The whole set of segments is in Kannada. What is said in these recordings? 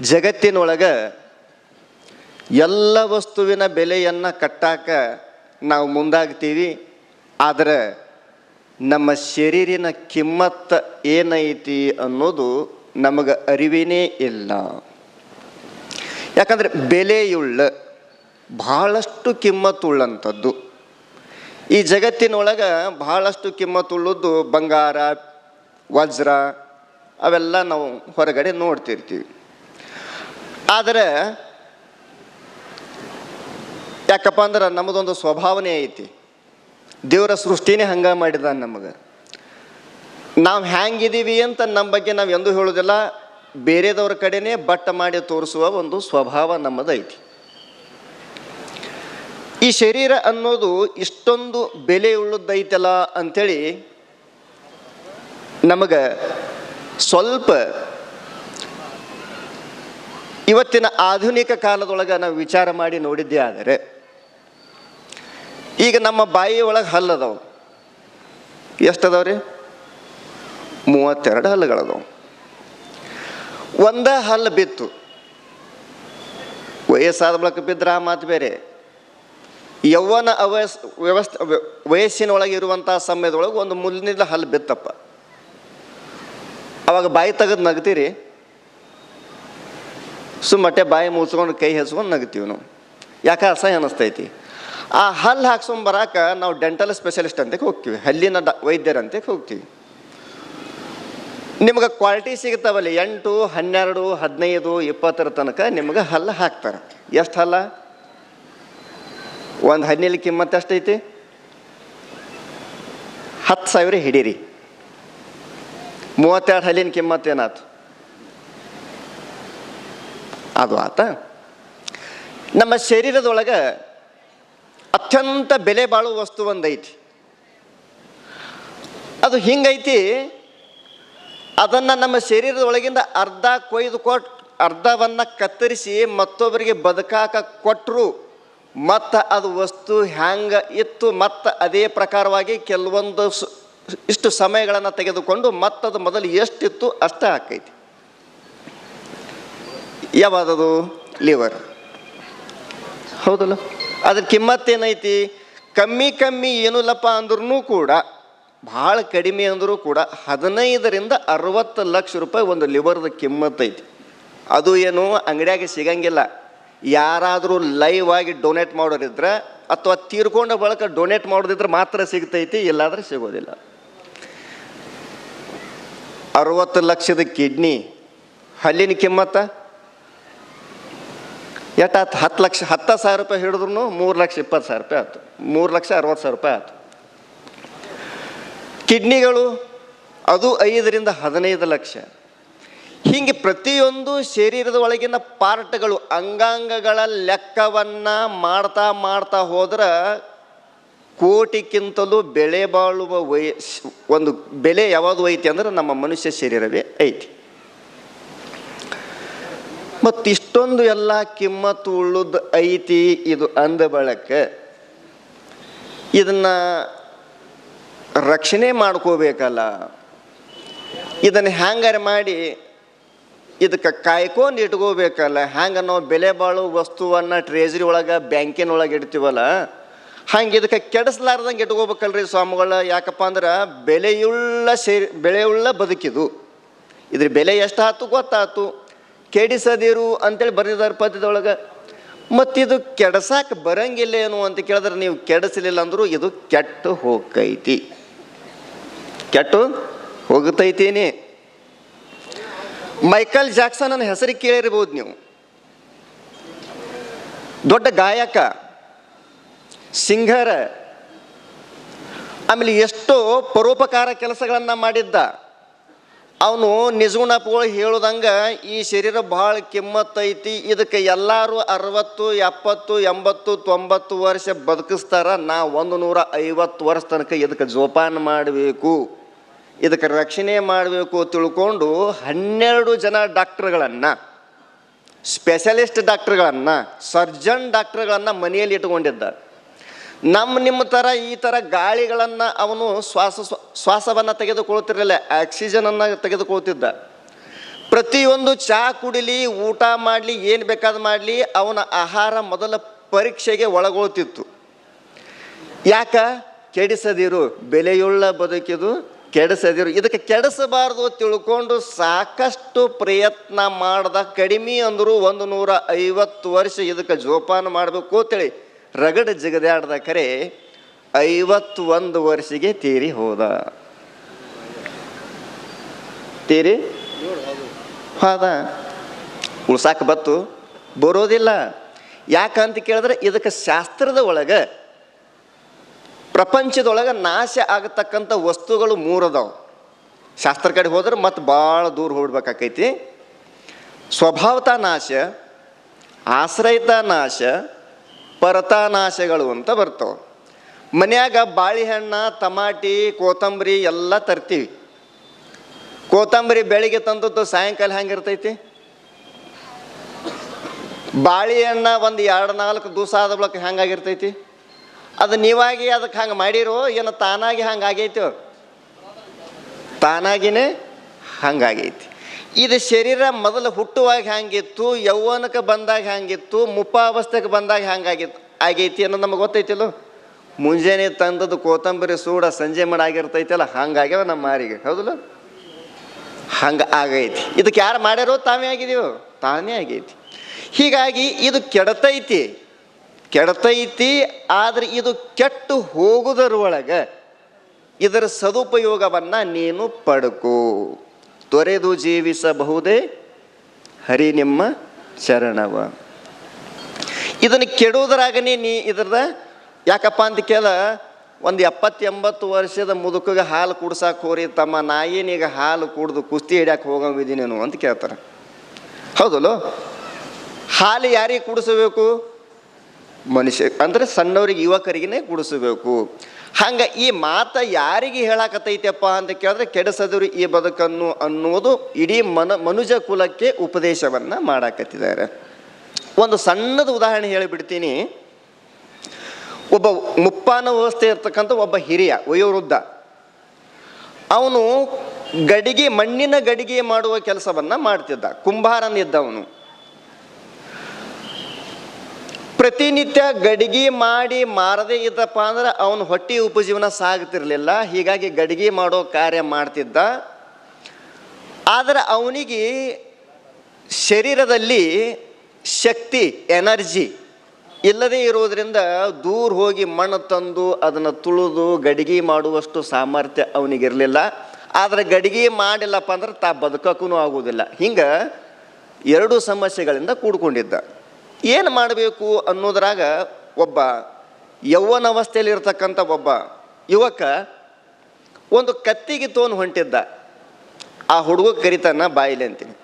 ಜಗತ್ತಿನೊಳಗೆ ಎಲ್ಲ ವಸ್ತುವಿನ ಬೆಲೆಯನ್ನು ಕಟ್ಟಾಕ ನಾವು ಮುಂದಾಗ್ತೀವಿ, ಆದರೆ ನಮ್ಮ ಶರೀರಿನ ಕಿಮ್ಮತ್ತ ಏನೈತಿ ಅನ್ನೋದು ನಮಗೆ ಅರಿವಿನೇ ಇಲ್ಲ. ಯಾಕಂದರೆ ಬೆಲೆಯುಳ್ಳ ಬಹಳಷ್ಟು ಕಿಮ್ಮತ್ತುಳ್ಳಂಥದ್ದು. ಈ ಜಗತ್ತಿನೊಳಗೆ ಬಹಳಷ್ಟು ಕಿಮ್ಮತ್ತುಳ್ಳದ್ದು ಬಂಗಾರ, ವಜ್ರ, ಅವೆಲ್ಲ ನಾವು ಹೊರಗಡೆ ನೋಡ್ತಿರ್ತೀವಿ. ಆದರೆ, ಯಾಕಪ್ಪ ಅಂದ್ರೆ ನಮ್ಮದೊಂದು ಸ್ವಭಾವನೆ ಐತಿ. ದೇವರ ಸೃಷ್ಟಿನೇ ಹಂಗ ಮಾಡಿದ ನಮಗೆ. ನಾವು ಹ್ಯಾಂಗಿದ್ದೀವಿ ಅಂತ ನಮ್ಮ ಬಗ್ಗೆ ನಾವು ಎಂದೂ ಹೇಳೋದಿಲ್ಲ. ಬೇರೆದವ್ರ ಕಡೆನೇ ಬಟ್ಟ ಮಾಡಿ ತೋರಿಸುವ ಒಂದು ಸ್ವಭಾವ ನಮ್ಮದೈತಿ ಈ ಶರೀರ ಅನ್ನೋದು ಇಷ್ಟೊಂದು ಬೆಲೆ ಉಳ್ಳದ್ದೈತಲ್ಲ ಅಂಥೇಳಿ ನಮಗೆ ಸ್ವಲ್ಪ ಇವತ್ತಿನ ಆಧುನಿಕ ಕಾಲದೊಳಗೆ ನಾವು ವಿಚಾರ ಮಾಡಿ ನೋಡಿದ್ದೇ ಆದರೆ, ಈಗ ನಮ್ಮ ಬಾಯಿ ಒಳಗೆ ಹಲ್ಲದವು. ಎಷ್ಟು ರೀ ಮೂವತ್ತೆರಡು ಹಲ್ಲುಗಳದವು. ಒಂದ ಹಲ್ಲು ಬಿತ್ತು. ವಯಸ್ಸಾದ ಬಳಿಕ ಬಿದ್ದರೆ ಆ ಮಾತು ಬೇರೆ. ಯೌವನ ಅವಯಸ್ ವ್ಯವಸ್ಥೆ ವಯಸ್ಸಿನೊಳಗೆ ಇರುವಂಥ ಸಮಯದೊಳಗೆ ಒಂದು ಮುಲ್ಲಿನಿಂದ ಹಲ್ಲು ಬಿತ್ತಪ್ಪ. ಅವಾಗ ಬಾಯಿ ತೆಗೆದು ನಗ್ತೀರಿ? ಸುಮ್ಮಟ್ಟೆ ಬಾಯಿ ಮುಚ್ಕೊಂಡು ಕೈ ಹೆಚ್ಕೊಂಡು ನಗ್ತೀವಿ ನಾವು. ಯಾಕೆ ಅಸಹ್ಯ ಅನ್ನಿಸ್ತೈತಿ? ಆ ಹಲ್ಲು ಹಾಕ್ಸ್ಕೊಂಡು ಬರಾಕ ನಾವು ಡೆಂಟಲ್ ಸ್ಪೆಷಲಿಸ್ಟ್ ಅಂತ ಹೋಗ್ತೀವಿ. ಹಲ್ಲಿನ ಡ ಅಂತ ಹೋಗ್ತೀವಿ. ನಿಮ್ಗೆ ಕ್ವಾಲಿಟಿ ಸಿಗ್ತಾವಲ್ಲಿ ಎಂಟು, ಹನ್ನೆರಡು, ಹದಿನೈದು, ಇಪ್ಪತ್ತರ ತನಕ ನಿಮ್ಗೆ ಹಲ್ಲು ಹಾಕ್ತಾರೆ. ಎಷ್ಟು ಹಲ್ಲ? ಒಂದು ಹನ್ನೆರಡು ಕಿಮ್ಮತ್ತು ಎಷ್ಟೈತಿ? ಹತ್ತು ಸಾವಿರ ಹಿಡೀರಿ. ಮೂವತ್ತೆರಡು ಹಲ್ಲಿನ ಕಿಮ್ಮತ್ತು ಏನಾಯ್ತು? ಅದು ಆತ ನಮ್ಮ ಶರೀರದೊಳಗೆ ಅತ್ಯಂತ ಬೆಲೆ ಬಾಳುವ ವಸ್ತು ಒಂದೈತಿ. ಅದು ಹಿಂಗೈತಿ, ಅದನ್ನು ನಮ್ಮ ಶರೀರದೊಳಗಿಂದ ಅರ್ಧ ಕೊಯ್ದು ಕೊಟ್ಟು ಅರ್ಧವನ್ನು ಕತ್ತರಿಸಿ ಮತ್ತೊಬ್ಬರಿಗೆ ಬದುಕಾಕ ಕೊಟ್ಟರು ಮತ್ತು ಅದು ವಸ್ತು ಹ್ಯಾಂಗೆ ಇತ್ತು, ಮತ್ತು ಅದೇ ಪ್ರಕಾರವಾಗಿ ಕೆಲವೊಂದು ಇಷ್ಟು ಸಮಯಗಳನ್ನು ತೆಗೆದುಕೊಂಡು ಮತ್ತದು ಮೊದಲು ಎಷ್ಟಿತ್ತು ಅಷ್ಟೇ ಆಕೈತಿ ಯಾವ್ದದು? ಲಿವರ್ ಹೌದಲ್ಲ? ಅದ್ರ ಕಿಮ್ಮತ್ತೇನೈತಿ ಕಮ್ಮಿ ಕಮ್ಮಿ ಏನಿಲ್ಲಪ್ಪ ಅಂದ್ರೂ ಕೂಡ, ಭಾಳ ಕಡಿಮೆ ಅಂದರೂ ಕೂಡ ಹದಿನೈದರಿಂದ ಅರವತ್ತು ಲಕ್ಷ ರೂಪಾಯಿ ಒಂದು ಲಿವರ್ದ ಕಿಮ್ಮತ್ತೈತಿ ಅದು ಏನು ಅಂಗಡಿಯಾಗ ಸಿಗಂಗಿಲ್ಲ. ಯಾರಾದರೂ ಲೈವ್ ಆಗಿ ಡೊನೇಟ್ ಮಾಡೋರಿದ್ರೆ ಅಥವಾ ತೀರ್ಕೊಂಡ ಬಳಕ ಡೊನೇಟ್ ಮಾಡೋದಿದ್ರೆ ಮಾತ್ರ ಸಿಗ್ತೈತಿ, ಇಲ್ಲಾದ್ರೆ ಸಿಗೋದಿಲ್ಲ. ಅರವತ್ತು ಲಕ್ಷದ ಕಿಡ್ನಿ ಹಲ್ಲಿನ ಕಿಮ್ಮತ್ತ? ಎಷ್ಟಾತು ಹತ್ತು ಲಕ್ಷ, ಹತ್ತು ಸಾವಿರ ರೂಪಾಯಿ ಹಿಡಿದ್ರು ಮೂರು ಲಕ್ಷ ಇಪ್ಪತ್ತು ಸಾವಿರ ರೂಪಾಯಿ ಆಯ್ತು ಮೂರು ಲಕ್ಷ ಅರವತ್ತು ಸಾವಿರ ರೂಪಾಯಿ ಆಯ್ತು ಕಿಡ್ನಿಗಳು, ಅದು ಐದರಿಂದ ಹದಿನೈದು ಲಕ್ಷ. ಹೀಗೆ ಪ್ರತಿಯೊಂದು ಶರೀರದ ಒಳಗಿನ ಪಾರ್ಟ್ಗಳು ಅಂಗಾಂಗಗಳ ಲೆಕ್ಕವನ್ನು ಮಾಡ್ತಾ ಮಾಡ್ತಾ ಹೋದ್ರೆ ಕೋಟಿಗಿಂತಲೂ ಬೆಲೆ ಬಾಳುವ ಒಂದು ಬೆಲೆ ಯಾವುದು ಐತಿ ಅಂದ್ರೆ ನಮ್ಮ ಮನುಷ್ಯ ಶರೀರವೇ ಐತಿ. ಮತ್ತು ಇಷ್ಟೊಂದು ಎಲ್ಲ ಕಿಮ್ಮತ್ತು ಉಳ್ಳದ್ದು ಐತಿ ಇದು ಅಂದ ಬಳಕ ಇದನ್ನ ರಕ್ಷಣೆ ಮಾಡ್ಕೋಬೇಕಲ್ಲ. ಇದನ್ನು ಹ್ಯಾಂಗಾರೆ ಮಾಡಿ ಇದಕ್ಕೆ ಕಾಯ್ಕೊಂಡು ಇಟ್ಕೋಬೇಕಲ್ಲ. ಹ್ಯಾಂಗ ನಾವು ಬೆಲೆ ಬಾಳೋ ವಸ್ತುವನ್ನು ಟ್ರೇಜರಿ ಒಳಗೆ ಬ್ಯಾಂಕಿನೊಳಗೆ ಇಡ್ತೀವಲ್ಲ, ಹಂಗೆ ಇದಕ್ಕೆ ಕೆಡಿಸ್ಲಾರ್ದಂಗೆ ಇಟ್ಕೋಬೇಕಲ್ರಿ ಸ್ವಾಮಿಗಳ. ಯಾಕಪ್ಪ ಅಂದ್ರೆ ಬೆಲೆಯುಳ್ಳ ಸೇರಿ, ಬೆಲೆಯುಳ್ಳ ಬದುಕಿದು. ಇದ್ರ ಬೆಲೆ ಎಷ್ಟಾಯ್ತು ಗೊತ್ತಾಯ್ತು ಕೆಡಿಸದಿರು ಅಂತೇಳಿ ಬರೆದಿದ್ದಾರೆ ಪದ್ಯದೊಳಗೆ. ಮತ್ತಿದು ಕೆಡಸಾಕ ಬರಂಗಿಲ್ಲ ಏನು ಅಂತ ಕೇಳಿದ್ರೆ ನೀವು ಕೆಡಿಸಲಿಲ್ಲ ಅಂದರೂ ಇದು ಕೆಟ್ಟು ಹೋಗೈತಿ. ಕೆಟ್ಟು ಹೋಗುತ್ತೈತೇನೆ ಮೈಕಲ್ ಜಾಕ್ಸನ್ ನನ್ನ ಹೆಸರಿಗೆ ಕೇಳಿರ್ಬೋದು ನೀವು. ದೊಡ್ಡ ಗಾಯಕ, ಸಿಂಗರ್, ಆಮೇಲೆ ಎಷ್ಟೋ ಪರೋಪಕಾರ ಕೆಲಸಗಳನ್ನು ಮಾಡಿದ್ದ. ಅವನು ನಿಜಗುಣಪ್ಪಗಳು ಹೇಳೋದಂಗೆ, ಈ ಶರೀರ ಭಾಳ ಕಿಮ್ಮತ್ತೈತಿ ಇದಕ್ಕೆ ಎಲ್ಲರೂ ಅರವತ್ತು, ಎಪ್ಪತ್ತು, ಎಂಬತ್ತು, ತೊಂಬತ್ತು ವರ್ಷ ಬದುಕಿಸ್ತಾರ, ನಾ ಒಂದು ನೂರ ಐವತ್ತು ವರ್ಷ ತನಕ ಇದಕ್ಕೆ ಜೋಪಾನ ಮಾಡಬೇಕು. ಇದಕ್ಕೆ ರಕ್ಷಣೆ ಮಾಡಬೇಕು ತಿಳ್ಕೊಂಡು ಹನ್ನೆರಡು ಜನ ಡಾಕ್ಟ್ರ್ಗಳನ್ನು, ಸ್ಪೆಷಲಿಸ್ಟ್ ಡಾಕ್ಟ್ರುಗಳನ್ನು, ಸರ್ಜನ್ ಡಾಕ್ಟ್ರ್ಗಳನ್ನು ಮನೆಯಲ್ಲಿ ಇಟ್ಕೊಂಡಿದ್ದ ನಮ್ಮ ನಿಮ್ಮ ಥರ ಈ ಥರ ಗಾಳಿಗಳನ್ನು ಅವನು ಶ್ವಾಸ ಶ್ವಾಸವನ್ನು ತೆಗೆದುಕೊಳ್ತಿರಲಿಲ್ಲ ಆಕ್ಸಿಜನನ್ನು ತೆಗೆದುಕೊಳ್ತಿದ್ದ ಪ್ರತಿಯೊಂದು ಚಹಾ ಕುಡಿಲಿ, ಊಟ ಮಾಡಲಿ, ಏನು ಬೇಕಾದ ಮಾಡಲಿ, ಅವನ ಆಹಾರ ಮೊದಲ ಪರೀಕ್ಷೆಗೆ ಒಳಗೊಳ್ತಿತ್ತು. ಯಾಕ? ಕೆಡಿಸದಿರು, ಬೆಲೆಯುಳ್ಳ ಬದುಕಿದು ಕೆಡಿಸದಿರು. ಇದಕ್ಕೆ ಕೆಡಿಸಬಾರ್ದು ತಿಳ್ಕೊಂಡು ಸಾಕಷ್ಟು ಪ್ರಯತ್ನ ಮಾಡ್ದ ಕಡಿಮೆ ಅಂದರೂ ಒಂದು ನೂರ ಐವತ್ತು ವರ್ಷ ಇದಕ್ಕೆ ಜೋಪಾನ ಮಾಡಬೇಕು ಅಂತೇಳಿ. ರಗಡ ಜಿಗದಾಡ್ದ ಕರೆ ಐವತ್ತೊಂದು ವರ್ಷಿಗೆ ತೀರಿ ಹೋದ. ತೀರಿ? ಹೋದ. ಉಳ್ಸಾಕ ಬತ್ತು? ಬರೋದಿಲ್ಲ. ಯಾಕಂತ ಕೇಳಿದ್ರೆ ಇದಕ್ಕೆ ಶಾಸ್ತ್ರದ ಒಳಗೆ ಪ್ರಪಂಚದೊಳಗೆ ನಾಶ ಆಗತಕ್ಕಂಥ ವಸ್ತುಗಳು ಮೂರದವು. ಶಾಸ್ತ್ರ ಕಡೆ ಹೋದ್ರೆ ಮತ್ತೆ ಭಾಳ ದೂರ ಹೋಗ್ಬೇಕಾಕೈತಿ. ಸ್ವಭಾವತ ನಾಶ, ಆಶ್ರಯಿತ ನಾಶ ಪರತಾ ನಾಶಗಳು ಅಂತ ಬರ್ತವೆ. ಮನ್ಯಾಗ ಬಾಳೆಹಣ್ಣ, ತಮಾಟಿ ಕೊತ್ತಂಬರಿ ಎಲ್ಲ ತರ್ತೀವಿ. ಕೊತ್ತಂಬರಿ ಬೆಳಿಗ್ಗೆ ತಂದದ್ದು ಸಾಯಂಕಾಲ ಹೆಂಗಿರ್ತೈತಿ ಬಾಳೆಹಣ್ಣ ಒಂದು ಎರಡು ನಾಲ್ಕು ದಿವಸ ಆದ ಬಳಿಕ ಹೆಂಗಾಗಿರ್ತೈತಿ ಅದು ನೀವಾಗಿ ಅದಕ್ಕೆ ಹಂಗೆ ಮಾಡಿರೋ ಏನು ತಾನಾಗಿ ಹಂಗಾಗೈತೋ ತಾನಾಗಿನೇ ಹಂಗಾಗೈತಿ. ಇದು ಶರೀರ ಮೊದಲು ಹುಟ್ಟುವಾಗ ಹ್ಯಾಂಗಿತ್ತು, ಯೌವನಕ್ಕೆ ಬಂದಾಗ ಹ್ಯಾಂಗಿತ್ತು, ಮುಪ್ಪಾವಸ್ಥೆಗೆ ಬಂದಾಗ ಹ್ಯಾಂಗಾಗಿತ್ತು? ಆಗೈತಿ ಅನ್ನೋದು ನಮಗೆ ಗೊತ್ತೈತಿಲ್ಲೋ? ಮುಂಜಾನೆ ತಂದದ್ದು ಕೊತ್ತಂಬರಿ ಸೂಡ ಸಂಜೆ ಮಾಡಾಗಿರ್ತೈತಲ್ಲ ಹಂಗಾಗ್ಯಾವ ನಮ್ಮ ಮಾರಿಗೆ. ಹೌದಲ್ಲ? ಹಂಗೆ ಆಗೈತಿ. ಇದಕ್ಕೆ ಯಾರು ಮಾಡ್ಯಾರೋ ತಾವೇ ಆಗಿದೆಯೋ ತಾನೇ ಆಗೈತಿ. ಹೀಗಾಗಿ ಇದು ಕೆಡತೈತಿ. ಕೆಡತೈತಿ, ಆದರೆ ಇದು ಕೆಟ್ಟು ಹೋಗುವುದರೊಳಗೆ ಇದರ ಸದುಪಯೋಗವನ್ನು ನೀನು ಪಡ್ಕೋ. ತೊರೆದು ಜೀವಿಸಬಹುದೇ? ಹರಿ ನಿಮ್ಮ ಶರಣವ. ಇದನ್ನು ಕೆಡುವುದರಾಗನೇ ನೀ ಇದ್ರದ? ಯಾಕಪ್ಪ ಅಂತ ಕೇಳ, ಒಂದು ಎಪ್ಪತ್ತು ಎಂಬತ್ತು ವರ್ಷದ ಮುದುಕಿಗೆ ಹಾಲು ಕುಡ್ಸಕ್ಕೆ ಹೋರಿ, ತಮ್ಮ ನಾಯಿನೀಗ ಹಾಲು ಕುಡ್ದು ಕುಸ್ತಿ ಹಿಡ್ಯಾಕೆ ಹೋಗಂಗಿದ್ದೀನೇನು ಅಂತ ಕೇಳ್ತಾರೆ. ಹೌದಲ್ಲೋ? ಹಾಲು ಯಾರಿಗೆ ಕುಡಿಸಬೇಕು? ಮನುಷ್ಯ, ಅಂದರೆ ಸಣ್ಣವ್ರಿಗೆ ಯುವಕರಿಗೇ ಕುಡಿಸಬೇಕು. ಹಂಗೆ ಈ ಮಾತ ಯಾರಿಗೆ ಹೇಳಾಕತೈತೆಪ್ಪ ಅಂತ ಕೇಳಿದ್ರೆ ಕೆಡಸದರು ಈ ಬದುಕನ್ನು ಅನ್ನೋದು ಇಡೀ ಮನ, ಮನುಜ ಕುಲಕ್ಕೆ ಉಪದೇಶವನ್ನು ಮಾಡಾಕತ್ತಿದ್ದಾರೆ. ಒಂದು ಸಣ್ಣದ ಉದಾಹರಣೆ ಹೇಳಿಬಿಡ್ತೀನಿ. ಒಬ್ಬ ಮುಪ್ಪಾನ ವ್ಯವಸ್ಥೆ ಇರ್ತಕ್ಕಂಥ ಒಬ್ಬ ಹಿರಿಯ, ವಯೋವೃದ್ಧ. ಅವನು ಗಡಿಗೆ, ಮಣ್ಣಿನ ಗಡಿಗೆ ಮಾಡುವ ಕೆಲಸವನ್ನು ಮಾಡ್ತಿದ್ದ ಕುಂಬಾರನಿದ್ದ ಅವನು ಪ್ರತಿನಿತ್ಯ ಗಡಿಗೆ ಮಾಡಿ ಮಾರದೇ ಇದ್ದಪ್ಪ ಅಂದ್ರೆ ಅವನು ಹೊಟ್ಟೆ ಉಪಜೀವನ ಸಾಗ್ತಿರ್ಲಿಲ್ಲ ಹೀಗಾಗಿ ಗಡಿಗೆ ಮಾಡೋ ಕಾರ್ಯ ಮಾಡ್ತಿದ್ದ. ಆದರೆ ಅವನಿಗೆ ಶರೀರದಲ್ಲಿ ಶಕ್ತಿ, ಎನರ್ಜಿ ಇಲ್ಲದೇ ಇರೋದರಿಂದ ದೂರ ಹೋಗಿ ಮಣ್ಣು ತಂದು ಅದನ್ನು ತುಳಿದು ಗಡಿಗೆ ಮಾಡುವಷ್ಟು ಸಾಮರ್ಥ್ಯ ಅವನಿಗಿರಲಿಲ್ಲ. ಆದರೆ ಗಡಿಗೆ ಮಾಡಿಲ್ಲಪ್ಪ ಅಂದ್ರೆ ತಾ ಬದುಕಕ್ಕೂ ಆಗುವುದಿಲ್ಲ. ಹಿಂಗೆ ಎರಡು ಸಮಸ್ಯೆಗಳಿಂದ ಕೂಡ್ಕೊಂಡಿದ್ದ. ಏನು ಮಾಡಬೇಕು ಅನ್ನೋದ್ರಾಗ ಒಬ್ಬ ಯೌವನ ಅವಸ್ಥೆಯಲ್ಲಿ ಇರ್ತಕ್ಕಂಥ ಒಬ್ಬ ಯುವಕ ಒಂದು ಕತ್ತಿಗೆ ತೋನು ಹೊಂಟಿದ್ದ. ಆ ಹುಡುಗ ಕರಿತಾನ, ಬಾಯಿಲೆ ಅಂತೀನಿ.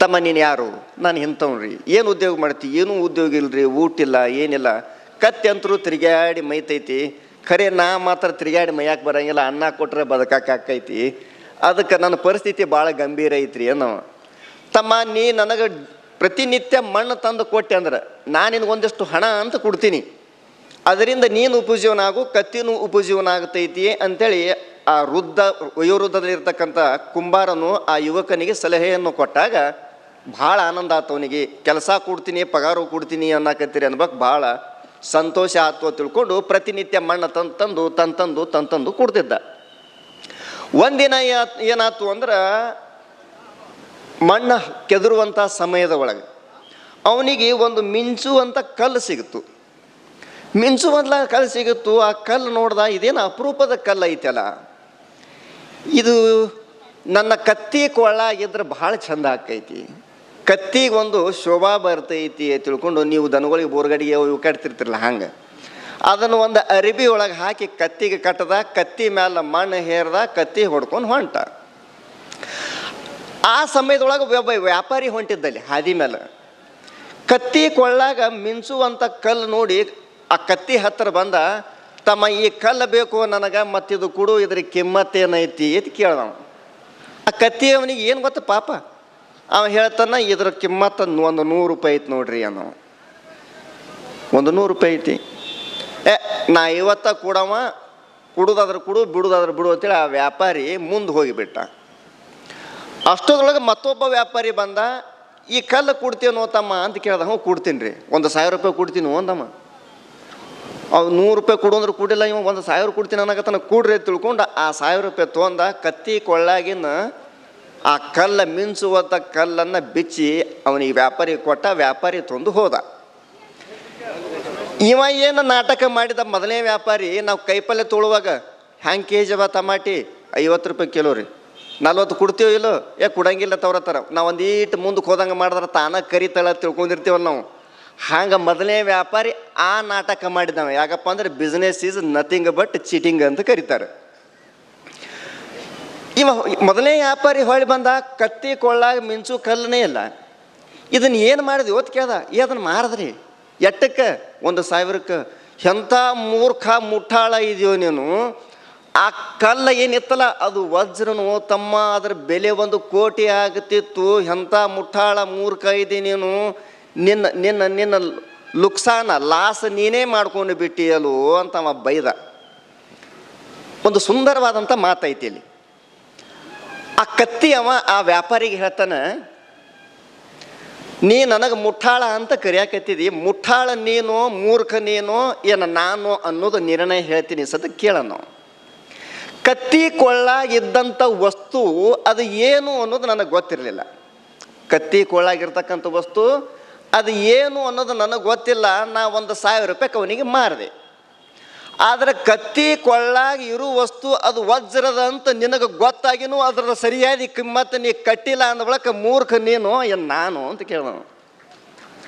ತಮ್ಮ ನೀನು ಯಾರು? ನಾನು ಇಂಥವ್ರಿ ಏನು ಉದ್ಯೋಗ ಮಾಡ್ತಿ? ಏನೂ ಉದ್ಯೋಗ ಇಲ್ಲರಿ ಊಟ ಇಲ್ಲ, ಏನಿಲ್ಲ. ಕತ್ತಿ ಅಂತರೂ ತಿರುಗಾಡಿ ಮೈತೈತಿ. ಖರೆ ನಾ ಮಾತ್ರ ತಿರುಗಾಡಿ ಮೈಯಾಕೆ ಬರಂಗಿಲ್ಲ, ಅನ್ನ ಕೊಟ್ರೆ ಬದುಕಾಕೈತಿ ಅದಕ್ಕೆ ನನ್ನ ಪರಿಸ್ಥಿತಿ ಭಾಳ ಗಂಭೀರ ಐತ್ರಿ ಅನ್ನೋ ತಮ್ಮ ನೀ ನನಗೆ ಪ್ರತಿನಿತ್ಯ ಮಣ್ಣು ತಂದು ಕೊಟ್ಟೆ ಅಂದ್ರೆ, ನಾನು ನಿನಗೆ ಒಂದಿಷ್ಟು ಹಣ ಅಂತ ಕೊಡ್ತೀನಿ. ಅದರಿಂದ ನೀನು ಉಪಜೀವನ ಆಗು ಕತ್ತಿನೂ ಉಪಜೀವನ ಆಗ್ತೈತಿ ಅಂತೇಳಿ ಆ ವೃದ್ಧ, ವಯೋವೃದ್ಧದಲ್ಲಿರ್ತಕ್ಕಂಥ ಕುಂಬಾರನು ಆ ಯುವಕನಿಗೆ ಸಲಹೆಯನ್ನು ಕೊಟ್ಟಾಗ, ಭಾಳ ಆನಂದ ಆತು ಅವನಿಗೆ. ಕೆಲಸ ಕೊಡ್ತೀನಿ, ಪಗಾರು ಕೊಡ್ತೀನಿ ಅನ್ನಕತ್ತೀರಿ ಅನ್ಬೇಕು, ಭಾಳ ಸಂತೋಷ ಆತು ತಿಳ್ಕೊಂಡು ಪ್ರತಿನಿತ್ಯ ಮಣ್ಣು ತಂದು ತಂದು ತಂದು ತಂದು ತಂದು ತಂದು ಕೊಡ್ತಿದ್ದ. ಒಂದಿನ ಏನಾಯ್ತು ಅಂದ್ರೆ ಮಣ್ಣು ಕೆದರುವಂಥ ಸಮಯದ ಒಳಗೆ ಅವನಿಗೆ ಒಂದು ಮಿಂಚುವಂಥ ಕಲ್ಲು ಸಿಗುತ್ತು. ಮಿಂಚುವಂಥ ಕಲ್ಲು ಸಿಗುತ್ತು, ಆ ಕಲ್ಲು ನೋಡ್ದ ಇದೇನು ಅಪರೂಪದ ಕಲ್ಲು ಐತಲ್ಲ? ಇದು ನನ್ನ ಕತ್ತಿ ಕೊಳ್ಳ ಇದ್ರೆ ಭಾಳ ಚಂದ ಆಕೈತಿ. ಕತ್ತಿಗೆ ಒಂದು ಶೋಭಾ ಬರ್ತೈತಿ ತಿಳ್ಕೊಂಡು ನೀವು ದನಗಳಿಗೆ ಬೋರ್ಗಡಿಗೆ ಇವು ಕಟ್ತಿರ್ತಿರಲ್ಲ ಹಂಗೆ? ಅದನ್ನು ಒಂದು ಅರಿಬಿ ಒಳಗೆ ಹಾಕಿ ಕತ್ತಿಗೆ ಕಟ್ಟದ, ಕತ್ತಿ ಮ್ಯಾಲ ಮಣ್ಣು ಹೇರ್ದ, ಕತ್ತಿ ಹೊಡ್ಕೊಂಡು ಹೊಂಟ. ಆ ಸಮಯದೊಳಗೆ ಒಬ್ಬ ವ್ಯಾಪಾರಿ ಹೊಂಟಿದ್ದಲ್ಲಿ, ಹಾದಿ ಮೇಲೆ ಕತ್ತಿ ಕೊಳ್ಳಾಗ ಮಿಂಚುವಂಥ ಕಲ್ಲು ನೋಡಿ ಆ ಕತ್ತಿ ಹತ್ತಿರ ಬಂದ, ತಮ್ಮ ಈ ಕಲ್ಲು ಬೇಕು ನನಗೆ, ಮತ್ತಿದು ಕೊಡು, ಇದ್ರ ಕಿಮ್ಮತ್ ಏನೈತಿ? ಅಂತ ಕೇಳ್ದವ ಆ ಕತ್ತಿ ಅವನಿಗೆ ಏನು ಗೊತ್ತ ಪಾಪ? ಅವ ಹೇಳ್ತಾನ, ಇದ್ರ ಕಿಮ್ಮತ್ ಒಂದು ನೂರು ರೂಪಾಯಿ ಐತಿ ನೋಡ್ರಿ ಅನ್ನೋ. ಒಂದು ನೂರು ರೂಪಾಯಿ ಐತಿ. ಏ, ನಾ ಇವತ್ತ ಕೊಡವ, ಕೊಡೋದಾದ್ರೆ ಕೊಡು, ಬಿಡೋದಾದ್ರೆ ಬಿಡು, ಅಂತೇಳಿ ಆ ವ್ಯಾಪಾರಿ ಮುಂದೆ ಹೋಗಿಬಿಟ್ಟ. ಅಷ್ಟೊದ್ರೊಳಗೆ ಮತ್ತೊಬ್ಬ ವ್ಯಾಪಾರಿ ಬಂದ, ಈ ಕಲ್ಲು ಕೊಡ್ತೀನೋ ತಮ್ಮ? ಅಂತ ಕೇಳ್ದ, ಹ್ಞೂ, ಕೊಡ್ತೀನಿ ರೀ. ಒಂದು ಸಾವಿರ ರೂಪಾಯಿ ಕೊಡ್ತೀನಿ ಒಂದಮ್ಮ ಅವ್ ನೂರು ರೂಪಾಯಿ ಕೊಡು ಅಂದ್ರೆ ಕೊಡಿಲ್ಲ ಇವ ಒಂದು ಸಾವಿರ ಕೊಡ್ತೀನಿ ಅನ್ನೋಕತ್ತನ ಕೂಡ್ರಿ ತಿಳ್ಕೊಂಡು, ಆ ಸಾವಿರ ರೂಪಾಯಿ ತೊಗೊಂಡ ಕತ್ತಿ ಕೊಳ್ಳಾಗಿನ ಆ ಕಲ್ಲ ಮಿಂಚುವಂಥ ಕಲ್ಲನ್ನು ಬಿಚ್ಚಿ ಅವನಿಗೆ ವ್ಯಾಪಾರಿ ಕೊಟ್ಟ, ವ್ಯಾಪಾರಿ ತಂದು ಹೋದ. ಇವ ಏನು ನಾಟಕ ಮಾಡಿದ ಮೊದಲನೇ ವ್ಯಾಪಾರಿ, ನಾವು ಕೈಪಲ್ಯ ತೊಳುವಾಗ, ಹ್ಯಾಂಗೆ ಕೆ ಜಿ ಬಾ ತಮಾಟಿ? ಐವತ್ತು ರೂಪಾಯಿ ಕಿಲೋ ರೀ. ನಲ್ವತ್ತು ಕೊಡ್ತೀವೋ ಇಲ್ಲೋ? ಏ, ಕೊಡಂಗಿಲ್ಲ ತವ್ರತ್ತಾರ ನಾವು ಒಂದೀಟ್ ಮುಂದಕ್ಕೆ ಹೋದಂಗೆ ಮಾಡಿದ್ರೆ ತಾನ ಕರಿತಳ ತಿಳ್ಕೊಂಡಿರ್ತೀವಲ್ಲ ನಾವು. ಹಂಗೆ ಮೊದಲನೇ ವ್ಯಾಪಾರಿ ಆ ನಾಟಕ ಮಾಡಿದ್ದಾವೆ ಯಾಕಪ್ಪ ಅಂದ್ರೆ business is nothing but cheating ಅಂತ ಕರೀತಾರೆ. ಇವ ಮೊದಲನೇ ವ್ಯಾಪಾರಿ ಹೊಳಿ ಬಂದ, ಕತ್ತಿ ಕೊಳ್ಳಾಗ ಮಿಂಚು ಕಲ್ಲನೇ ಇಲ್ಲ. ಇದನ್ನು ಏನು ಮಾಡಿದ್ವಿ ಓದ್ ಕೇಳ್ದ? ಏ ಅದನ್ನು ಮಾರದ್ರಿ. ಎಟ್ಟಕ್ಕೆ? ಒಂದು ಸಾವಿರಕ್ಕೆ. ಎಂಥ ಮೂರ್ಖ ಮುಠಾಳ ಇದೆಯೋ ನೀನು? ಆ ಕಲ್ಲ ಏನಿತ್ತಲ್ಲ, ಅದು ವಜ್ರನು ತಮ್ಮ ಅದರ ಬೆಲೆ ಒಂದು ಕೋಟಿ ಆಗ್ತಿತ್ತು. ಎಂಥ ಮುಠಾಳ ಮೂರ್ಖ ಇದೆ ನೀನು. ನಿನ್ನ ನಿನ್ನ ನಿನ್ನ ಲುಕ್ಸಾನ, ಲಾಸ್ ನೀನೇ ಮಾಡ್ಕೊಂಡು ಬಿಟ್ಟಿಯಲು ಅಂತ ಅವ ಬೈದ. ಒಂದು ಸುಂದರವಾದಂಥ ಮಾತೈತಿ ಇಲ್ಲಿ. ಆ ಕತ್ತಿ ಅವ ಆ ವ್ಯಾಪಾರಿಗೆ ಹೇಳ್ತಾನೆ, ನೀ ನನಗೆ ಮುಠಾಳ ಅಂತ ಕರಿಯಾಕತ್ತಿದಿ. ಮುಠಾಳ ನೀನು, ಮೂರ್ಖ ನೀನು, ಏನು ನಾನು ಅನ್ನೋದು ನಿರ್ಣಯ ಹೇಳ್ತೀನಿ ಸದ ಕೇಳೋಣ ಕತ್ತಿ ಕೊಳ್ಳಾಗಿದ್ದಂಥ ವಸ್ತು ಅದು ಏನು ಅನ್ನೋದು ನನಗೆ ಗೊತ್ತಿರಲಿಲ್ಲ. ಕತ್ತಿ ಕೊಳ್ಳಾಗಿರ್ತಕ್ಕಂಥ ವಸ್ತು ಅದು ಏನು ಅನ್ನೋದು ನನಗೆ ಗೊತ್ತಿಲ್ಲ. ನಾ ಒಂದು ಸಾವಿರ ರೂಪಾಯಿ ಅವನಿಗೆ ಮಾರಿದೆ. ಆದರೆ ಕತ್ತಿ ಕೊಳ್ಳಾಗಿ ಇರೋ ವಸ್ತು ಅದು ವಜ್ರದ ಅಂತ ನಿನಗೆ ಗೊತ್ತಾಗಿನೂ ಅದರ ಸರಿಯಾದ ಕಿಮ್ಮತ್ತು ನೀ ಕಟ್ಟಿಲ್ಲ ಅಂದ ಬಳಕ ಮೂರ್ಖ ನೀನು? ಏನು ನಾನು ಅಂತ ಕೇಳಿದನು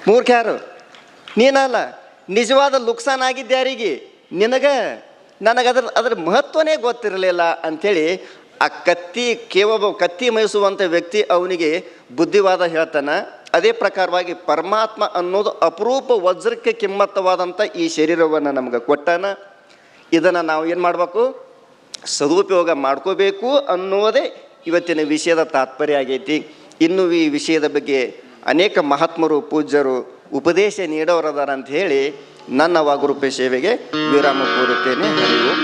ಮೂರ್ಖ ಯಾರು? ನೀನಲ್ಲ. ನಿಜವಾದ ಲುಕ್ಸಾನ್ ಆಗಿದ್ದ ಯಾರಿಗೆ? ನಿನಗೆ. ನನಗೆ ಅದ್ರ ಮಹತ್ವನೇ ಗೊತ್ತಿರಲಿಲ್ಲ ಅಂಥೇಳಿ ಆ ಕತ್ತಿ ಕೇವಲ ಕತ್ತಿ ಮೈಸುವಂಥ ವ್ಯಕ್ತಿ ಅವನಿಗೆ ಬುದ್ಧಿವಾದ ಹೇಳ್ತಾನೆ. ಅದೇ ಪ್ರಕಾರವಾಗಿ ಪರಮಾತ್ಮ ಅನ್ನೋದು ಅಪರೂಪ ವಜ್ರಕ್ಕೆ ಕಿಮ್ಮತ್ತವಾದಂಥ ಈ ಶರೀರವನ್ನು ನಮ್ಗೆ ಕೊಟ್ಟಾನ. ಇದನ್ನು ನಾವು ಏನು ಮಾಡಬೇಕು? ಸದುಪಯೋಗ ಮಾಡ್ಕೋಬೇಕು ಅನ್ನೋದೇ ಇವತ್ತಿನ ವಿಷಯದ ತಾತ್ಪರ್ಯ ಆಗೈತಿ. ಇನ್ನು ಈ ವಿಷಯದ ಬಗ್ಗೆ ಅನೇಕ ಮಹಾತ್ಮರು, ಪೂಜ್ಯರು ಉಪದೇಶ ನೀಡೋರದಾರ ಅಂತ ಹೇಳಿ ನನ್ನ ವಾಗುರೂಪೆ ಸೇವೆಗೆ ವಿರಾಮ ಕೋರುತ್ತೇನೆ. ಹರಿ ಓಂ